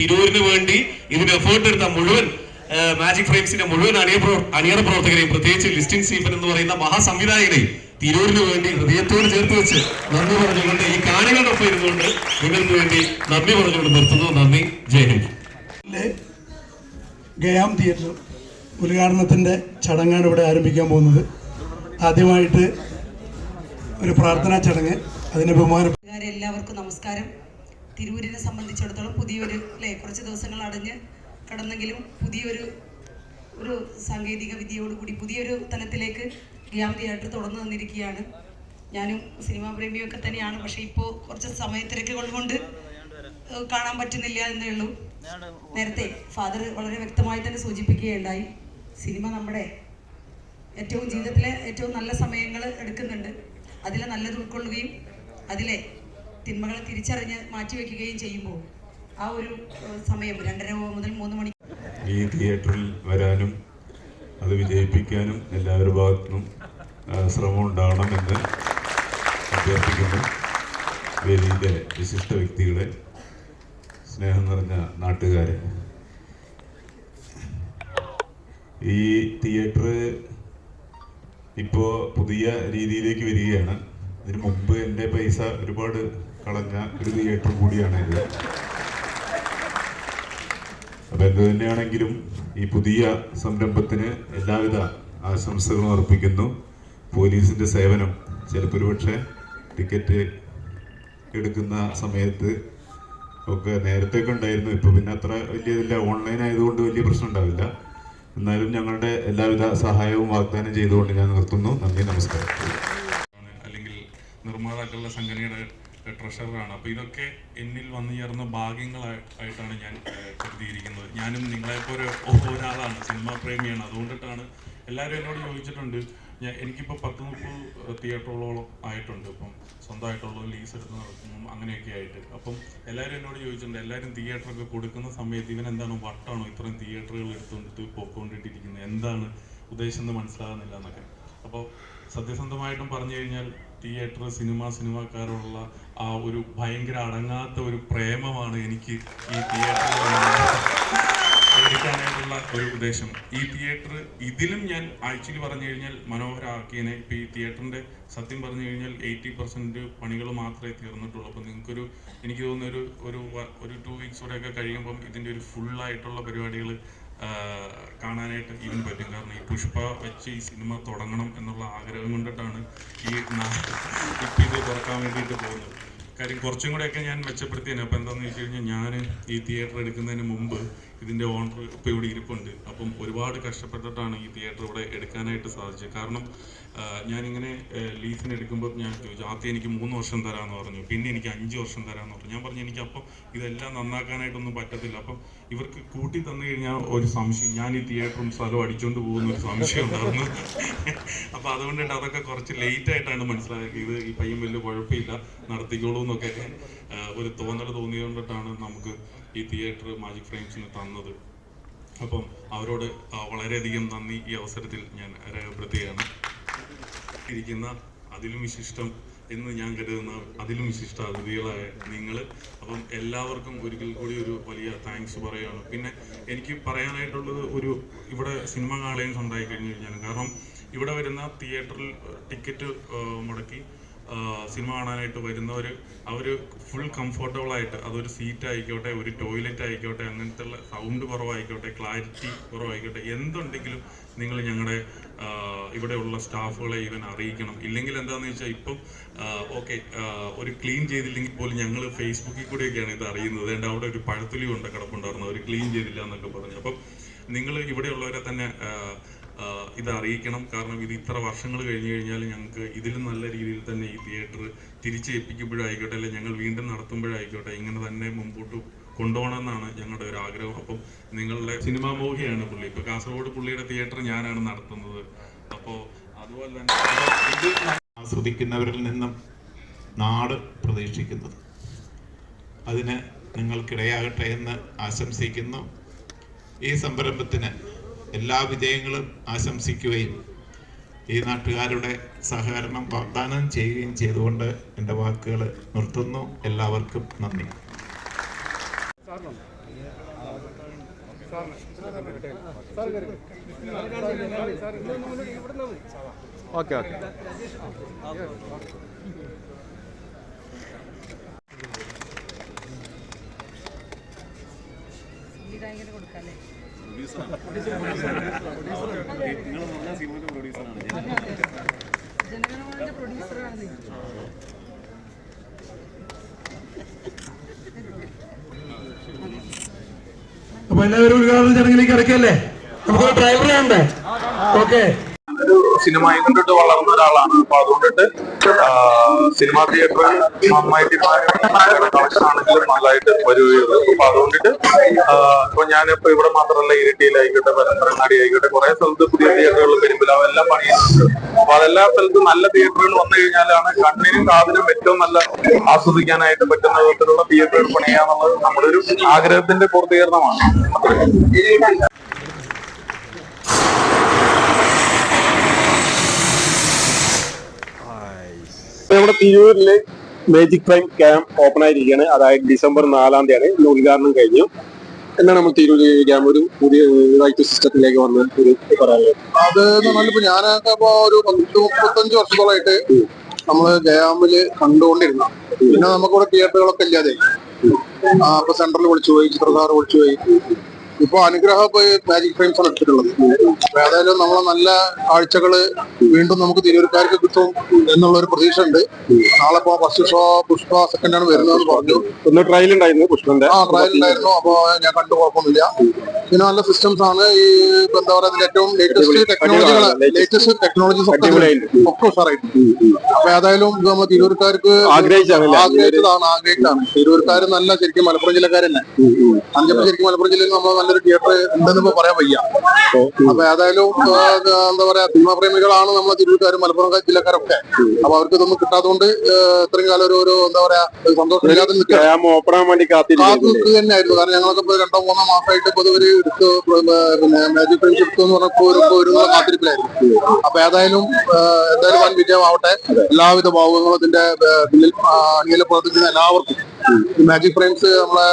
തിരൂരിന് വേണ്ടി ഇതിന് എഫേർട്ട് എടുത്ത മുഴുവൻ മാജിക് ഫ്രെയിംസിന്റെ മുഴുവൻ അണിയ അണിയറ പ്രവർത്തകരെയും പ്രത്യേകിച്ച് ലിസ്റ്റിൻ സ്റ്റീഫൻ എന്ന് പറയുന്ന മഹാസംവിധായകനെയും തിരൂരിന് വേണ്ടി ഹൃദയത്തോട് ചേർത്ത് വെച്ച് നന്ദി പറഞ്ഞുകൊണ്ട് ഈ കാണികളുടെ ഒപ്പം ഇരുന്നുകൊണ്ട് നിങ്ങൾക്ക് വേണ്ടി നന്ദി പറഞ്ഞുകൊണ്ട് നിർത്തുന്നു. നന്ദി. ജയ ഹിന്ദ്. ഗയാം തിയേറ്റർ ഉദ്ഘാടനത്തിന്റെ ചടങ്ങാണ് ഇവിടെ ആരംഭിക്കാൻ പോകുന്നത്. ആദ്യമായിട്ട് ഒരു പ്രാർത്ഥനാ ചടങ്ങ്. അതിന് ബഹുമാനം എല്ലാവർക്കും നമസ്കാരം. തിരൂരിനെ സംബന്ധിച്ചിടത്തോളം പുതിയൊരു അല്ലേ കുറച്ച് ദിവസങ്ങൾ അടഞ്ഞ് കടന്നെങ്കിലും പുതിയൊരു ഒരു സാങ്കേതിക വിദ്യയോടുകൂടി പുതിയൊരു തലത്തിലേക്ക് ഗ്യാം തിയേറ്റർ തുറന്നു തന്നിരിക്കുകയാണ്. ഞാനും സിനിമാ പ്രേമിയൊക്കെ തന്നെയാണ്. പക്ഷെ ഇപ്പോൾ കുറച്ച് സമയത്തിരക്കുകൾ കൊണ്ട് കാണാൻ പറ്റുന്നില്ല എന്നേ ഉള്ളൂ. നേരത്തെ ഫാദർ വളരെ വ്യക്തമായി തന്നെ സൂചിപ്പിക്കുകയുണ്ടായി. സിനിമ നമ്മുടെ ഏറ്റവും ജീവിതത്തിലെ ഏറ്റവും നല്ല സമയങ്ങൾ എടുക്കുന്നുണ്ട്. അതിലെ നല്ലത് ഉൾക്കൊള്ളുകയും അതിലെ തിന്മകളെ തിരിച്ചറിഞ്ഞ് മാറ്റിവെക്കുകയും ചെയ്യുമ്പോൾ ആ ഒരു സമയം രണ്ടര മുതൽ മൂന്ന് മണി ഈ തിയേറ്ററിൽ വരാനും അത് വിജയിപ്പിക്കാനും എല്ലാവരുടെ ഭാഗത്തുനിന്നും ശ്രമം ഉണ്ടാകണമെന്ന് അഭ്യർത്ഥിക്കുന്നു. വേദിയിലെ വിശിഷ്ട വ്യക്തികളെ സ്നേഹം നിറഞ്ഞ നാട്ടുകാരെ. ഈ തിയേറ്റർ ഇപ്പോൾ പുതിയ രീതിയിലേക്ക് വരികയാണ്. ഇതിനു മുമ്പ് എന്റെ പൈസ ഒരുപാട് കളഞ്ഞ ഒരു തിയേറ്റർ കൂടിയാണ് ഇത്. അപ്പൊ എന്ത് തന്നെയാണെങ്കിലും ഈ പുതിയ സംരംഭത്തിന് എല്ലാവിധ ആശംസകളും അർപ്പിക്കുന്നു. പോലീസിന്റെ സേവനം ചിലപ്പോൾ ഒരുപക്ഷെ ടിക്കറ്റ് എടുക്കുന്ന സമയത്ത് ഒക്കെ നേരത്തെയൊക്കെ ഉണ്ടായിരുന്നു. ഇപ്പൊ പിന്നെ അത്ര വലിയതില്ല ഓൺലൈൻ ആയതുകൊണ്ട് വലിയ പ്രശ്നം ഉണ്ടാവില്ല. എന്നാലും ഞങ്ങളുടെ എല്ലാവിധ സഹായവും വാഗ്ദാനം ചെയ്തുകൊണ്ട് ഞാൻ നിർത്തുന്നു. നന്ദി നമസ്കാരം. നിർമ്മാതാക്കളുടെ സംഘടനയുടെ ട്രഷററാണ്. അപ്പോൾ ഇതൊക്കെ എന്നിൽ വന്നു ചേർന്ന ഭാഗ്യങ്ങളായിട്ടാണ് ഞാൻ കരുതിയിരിക്കുന്നത്. ഞാനും നിങ്ങളെപ്പോലെ ഒരാളാണ് സിനിമാ പ്രേമിയാണ്. അതുകൊണ്ടിട്ടാണ് എല്ലാവരും എന്നോട് ചോദിച്ചിട്ടുണ്ട്. ഞാൻ എനിക്കിപ്പോൾ പത്ത് മുപ്പത് തിയേറ്ററുകളോളം ആയിട്ടുണ്ട്. ഇപ്പം സ്വന്തമായിട്ടുള്ള ലീസ് എടുത്ത് നടക്കുന്നു അങ്ങനെയൊക്കെ ആയിട്ട്. അപ്പം എല്ലാവരും എന്നോട് ചോദിച്ചിട്ടുണ്ട് എല്ലാവരും തിയേറ്ററൊക്കെ കൊടുക്കുന്ന സമയത്ത് ഇവൻ എന്താണ് വട്ടാണോ ഇത്രയും തിയേറ്ററുകൾ എടുത്തുകൊണ്ടിട്ട് പോയിക്കൊണ്ടിട്ടിരിക്കുന്നത് എന്താണ് ഉദ്ദേശം എന്ന് മനസ്സിലാകുന്നില്ല എന്നൊക്കെ. അപ്പോൾ സത്യസന്ധമായിട്ടും പറഞ്ഞു കഴിഞ്ഞാൽ തിയേറ്റർ സിനിമ സിനിമാക്കാരോടുള്ള ആ ഒരു ഭയങ്കര അടങ്ങാത്ത ഒരു പ്രേമമാണ് എനിക്ക് ഈ തിയേറ്ററിൽ ഒരു ഉദ്ദേശം. ഈ തിയേറ്റർ ഇതിലും ഞാൻ ആഴ്ചയിൽ പറഞ്ഞു കഴിഞ്ഞാൽ മനോഹരമാക്കിയതിനെ ഇപ്പം ഈ തിയേറ്ററിന്റെ സത്യം പറഞ്ഞു കഴിഞ്ഞാൽ എയ്റ്റി പെർസെന്റ് പണികൾ മാത്രമേ തീർന്നിട്ടുള്ളൂ. അപ്പോൾ നിങ്ങൾക്കൊരു എനിക്ക് തോന്നുന്ന ഒരു ഒരു ടു വീക്സ് കൂടെയൊക്കെ കഴിയുമ്പം ഇതിന്റെ ഒരു ഫുള്ളായിട്ടുള്ള പരിപാടികൾ കാണാനായിട്ട് ഇവൻ പറ്റും. കാരണം ഈ പുഷ്പ വെച്ച് ഈ സിനിമ തുടങ്ങണം എന്നുള്ള ആഗ്രഹം കൊണ്ടിട്ടാണ് ഈ ഇപ്പം ഇത് തുറക്കാൻ വേണ്ടിയിട്ട് പോകുന്നത്. കാര്യം കുറച്ചും കൂടെയൊക്കെ ഞാൻ മെച്ചപ്പെടുത്തിയാണ് അപ്പോൾ എന്താണെന്ന് വെച്ച് കഴിഞ്ഞാൽ ഞാൻ ഈ തിയേറ്റർ എടുക്കുന്നതിന് മുമ്പ് ഇതിന്റെ ഓണർ ഇപ്പോൾ ഇവിടെ ഇരിപ്പുണ്ട്. അപ്പം ഒരുപാട് കഷ്ടപ്പെട്ടിട്ടാണ് ഈ തിയേറ്റർ ഇവിടെ എടുക്കാനായിട്ട് സാധിച്ചത്. കാരണം ഞാനിങ്ങനെ ലീസിന് എടുക്കുമ്പോൾ ഞാൻ ചോദിച്ചു ആദ്യം എനിക്ക് മൂന്ന് വർഷം തരാമെന്ന് പറഞ്ഞു. പിന്നെ എനിക്ക് അഞ്ച് വർഷം തരാമെന്ന് പറഞ്ഞു. ഞാൻ പറഞ്ഞു എനിക്ക് ഇതെല്ലാം നന്നാക്കാനായിട്ടൊന്നും പറ്റത്തില്ല. അപ്പം ഇവർക്ക് കൂട്ടി തന്നു കഴിഞ്ഞാൽ ഒരു സംശയം. ഞാൻ ഈ തിയേറ്ററും സ്ഥലവും അടിച്ചുകൊണ്ട് പോകുന്ന ഒരു സംശയം ഉണ്ടായിരുന്നു. അപ്പോൾ അതുകൊണ്ടിട്ട് അതൊക്കെ കുറച്ച് ലേറ്റ് ആയിട്ടാണ് മനസ്സിലായത്. ഇത് ഈ പയ്യൻ വലിയ കുഴപ്പമില്ല. നടത്തിക്കോളൂ എന്നൊക്കെ. ഒരു തോന്നൽ തോന്നിയതുകൊണ്ടിട്ടാണ് നമുക്ക് ഈ തിയേറ്റർ മാജിക് ഫ്രെയിംസിന് തന്നത്. അപ്പം അവരോട് വളരെയധികം നന്ദി ഈ അവസരത്തിൽ ഞാൻ രേഖപ്പെടുത്തുകയാണ്. ഇരിക്കുന്ന അതിലും വിശിഷ്ടം എന്ന് ഞാൻ കരുതുന്ന അതിലും വിശിഷ്ട അതിഥികളായ നിങ്ങൾ അപ്പം എല്ലാവർക്കും ഒരിക്കൽ കൂടി ഒരു വലിയ താങ്ക്സ് പറയുകയാണ്. പിന്നെ എനിക്ക് പറയാനായിട്ടുള്ളത് ഒരു ഇവിടെ സിനിമ കാണുകയും ഉണ്ടായി കഴിഞ്ഞു കഴിഞ്ഞാൽ കാരണം ഇവിടെ വരുന്ന തിയേറ്ററിൽ ടിക്കറ്റ് മുടക്കി സിനിമ കാണാനായിട്ട് വരുന്നവർ അവർ ഫുൾ കംഫർട്ടബിൾ ആയിട്ട് അതൊരു സീറ്റ് ആയിക്കോട്ടെ ഒരു ടോയ്ലറ്റ് ആയിക്കോട്ടെ അങ്ങനത്തെ സൗണ്ട് കുറവായിക്കോട്ടെ ക്ലാരിറ്റി കുറവായിക്കോട്ടെ എന്തുണ്ടെങ്കിലും നിങ്ങൾ ഞങ്ങളുടെ ഇവിടെയുള്ള സ്റ്റാഫുകളെ ഇവൻ അറിയിക്കണം. ഇല്ലെങ്കിൽ എന്താണെന്ന് വെച്ചാൽ ഇപ്പം ഓക്കെ ഒരു ക്ലീൻ ചെയ്തില്ലെങ്കിൽ പോലും ഞങ്ങൾ ഫേസ്ബുക്കിൽ കൂടിയൊക്കെയാണ് ഇത് അറിയുന്നത്. എന്റെ അവിടെ ഒരു പഴത്തൊലി കൊണ്ട് കിടപ്പുണ്ടായിരുന്നു. അവർ ക്ലീൻ ചെയ്തില്ല എന്നൊക്കെ പറഞ്ഞു. അപ്പം നിങ്ങൾ ഇവിടെയുള്ളവരെ തന്നെ ഇത് അറിയിക്കണം കാരണം ഇത് ഇത്ര വർഷങ്ങൾ കഴിഞ്ഞു കഴിഞ്ഞാൽ ഞങ്ങൾക്ക് ഇതിലും നല്ല രീതിയിൽ തന്നെ ഈ തിയേറ്റർ തിരിച്ചേൽപ്പിക്കുമ്പോഴായിക്കോട്ടെ അല്ലെങ്കിൽ ഞങ്ങൾ വീണ്ടും നടത്തുമ്പോഴായിക്കോട്ടെ ഇങ്ങനെ തന്നെ മുമ്പോട്ട് കൊണ്ടുപോകണമെന്നാണ് ഞങ്ങളുടെ ഒരു ആഗ്രഹം. അപ്പം നിങ്ങളുടെ സിനിമാ മോഹിയാണ് പുള്ളി. ഇപ്പൊ കാസർഗോഡ് പുള്ളിയുടെ തിയേറ്റർ ഞാനാണ് നടത്തുന്നത്. അപ്പോൾ അതുപോലെ തന്നെ ആസ്വദിക്കുന്നവരിൽ നിന്നും നാട് പ്രതീക്ഷിക്കുന്നത്. അതിന് നിങ്ങൾക്കിടയാകട്ടെ എന്ന് ആശംസിക്കുന്നു. ഈ സംരംഭത്തിന് എല്ലാ വിജയങ്ങളും ആശംസിക്കുകയും ഈ നാട്ടുകാരുടെ സഹകരണം വാഗ്ദാനം ചെയ്യുകയും ചെയ്തുകൊണ്ട് എന്റെ വാക്കുകൾ നിർത്തുന്നു എല്ലാവർക്കും നന്ദി ഓക്കെ ഓക്കെ അപ്പൊ എല്ലാവരും ഉദ്ഘാടന ചടങ്ങിലേക്ക് ഇറക്കിയല്ലേ? നമുക്ക് ഡ്രൈവറെ ഉണ്ട് ഓക്കെ സിനിമയും കണ്ടിട്ട് വളർന്ന ഒരാളാണ്. അപ്പൊ അതുകൊണ്ടിട്ട് സിനിമാ തിയേറ്ററിൽ നന്നായിട്ട് ആണെങ്കിലും നല്ലതായിട്ട് വരികയുള്ളൂ. അപ്പൊ അതുകൊണ്ടിട്ട് ഇപ്പൊ ഞാനിപ്പോ ഇവിടെ മാത്രമല്ല ഇരിട്ടിയിലായിക്കോട്ടെ പരമ്പരങ്ങാടി ആയിക്കോട്ടെ കുറെ സ്ഥലത്ത് പുതിയ തിയേറ്ററുകൾ പെരുമ്പിലാവ് എല്ലാം പണിയുന്നുണ്ട്. അപ്പൊ അതെല്ലാ സ്ഥലത്തും നല്ല തിയേറ്ററുകൾ വന്നു കഴിഞ്ഞാലാണ് കണ്ണിനും കാതിനും ഏറ്റവും നല്ല ആസ്വദിക്കാനായിട്ട് പറ്റുന്ന വിധത്തിലുള്ള തിയേറ്ററുകൾ പണിയാന്നുള്ളത് നമ്മുടെ ഒരു ആഗ്രഹത്തിന്റെ പൂർത്തീകരണമാണ്. തിരൂരിൽ മേജിക് പ്രൈം ക്യാമ്പ് ഓപ്പൺ ആയിരിക്കുകയാണ് അതായത് ഡിസംബർ നാലാം തീയതിയാണ് ഉദ്ഘാടനം കഴിഞ്ഞു. എന്താണ് നമ്മൾ തിരൂര് ക്യാമ്പ് ഒരു പുതിയ ഇതായിട്ട് സിസ്റ്റത്തിലേക്ക് വന്ന് ഒരു പറയാനുള്ളത്. അത് നമ്മളിപ്പോ ഞാൻ ഒരു പത്ത് മുപ്പത്തഞ്ച് വർഷത്തോളായിട്ട് നമ്മൾ ജയാമിൽ കണ്ടുകൊണ്ടിരുന്ന. പിന്നെ നമുക്കിവിടെ തിയേറ്ററുകളൊക്കെ ഇല്ലാതെ. അപ്പൊ സെന്ററിൽ വിളിച്ചു പോയി ചിത്രധാര വിളിച്ചു പോയി. ഇപ്പൊ അനുഗ്രഹം പോയി മാജിക് ഫ്രെയിംസ് ആണ് എടുത്തിട്ടുള്ളത്. ഏതായാലും നമ്മളെ നല്ല കാഴ്ചകൾ വീണ്ടും നമുക്ക് തിരൂർക്കാർക്ക് കിട്ടും എന്നുള്ള ഒരു പ്രതീക്ഷ ഉണ്ട് നാളെ ഇപ്പൊ ഫസ്റ്റ് ഷോ പുഷ്പ സെക്കൻഡ് ആണ് വരുന്നതെന്ന് പറഞ്ഞു. ഒന്ന് ട്രയൽ ഉണ്ടായിരുന്നു പുഷ്പന്റെ. ആ ട്രയൽ ഉണ്ടായിരുന്നു. അപ്പൊ ഞാൻ കണ്ടു കുഴപ്പമൊന്നുമില്ല. നല്ല സിസ്റ്റംസ് ആണ്. ഈ എന്താ പറയുക ഇതിന്റെ ഏറ്റവും ലേറ്റസ്റ്റ് ടെക്നോളജികൾ ലേറ്റസ്റ്റ് ടെക്നോളജീസ് ഒക്കെ. ഒക്കെ ഉഷാറായിട്ട്. അപ്പൊ ഏതായാലും നമ്മൾ തിരൂർക്കാർക്ക്? ആഗ്രഹിച്ചതാണ് ആഗ്രഹിച്ചാണ് തിരൂർക്കാർ നല്ല ശരിക്കും മലപ്പുറം ജില്ലക്കാരന്നെ. അഞ്ചപ്പം ശരിക്കും മലപ്പുറം ജില്ലയിൽ നമ്മൾ നല്ലൊരു തിയേറ്റർ ഉണ്ടെന്ന് പറയാൻ വയ്യ. അപ്പൊ ഏതായാലും എന്താ പറയാ സിനിമാ പ്രേമികളാണ് നമ്മൾ തിരൂർക്കാർ മലപ്പുറം ജില്ലക്കാരൊക്കെ. അപ്പൊ അവർക്ക് ഇതൊന്നും കിട്ടാത്തതുകൊണ്ട് ഇത്രയും കാലം ഒരു ഒരു എന്താ പറയാ സന്തോഷം നിൽക്കുക വേണ്ടി കാത്തിരിക്കുന്നു കാത്തുനിൽക്കുക തന്നെയായിരുന്നു കാരണം ഞങ്ങളൊക്കെ ഇപ്പൊ രണ്ടോ മൂന്നോ മാസമായിട്ട് ഇപ്പൊ ഇവർ എടുത്ത് പിന്നെ മാജിക് ഫ്രണ്ട്സ് എടുത്തു എന്ന് പറഞ്ഞപ്പോ ഒരു കാത്തിരിപ്പിലായിരുന്നു അപ്പൊ ഏതായാലും എന്തായാലും വൻ വിജയമാവട്ടെ എല്ലാവിധ ഭാവങ്ങളും അതിന്റെ പിന്നിൽ ആ, അണിയല പ്രവർത്തിക്കുന്ന എല്ലാവർക്കും. മാജിക് ഫ്രെയിംസ് നമ്മളെ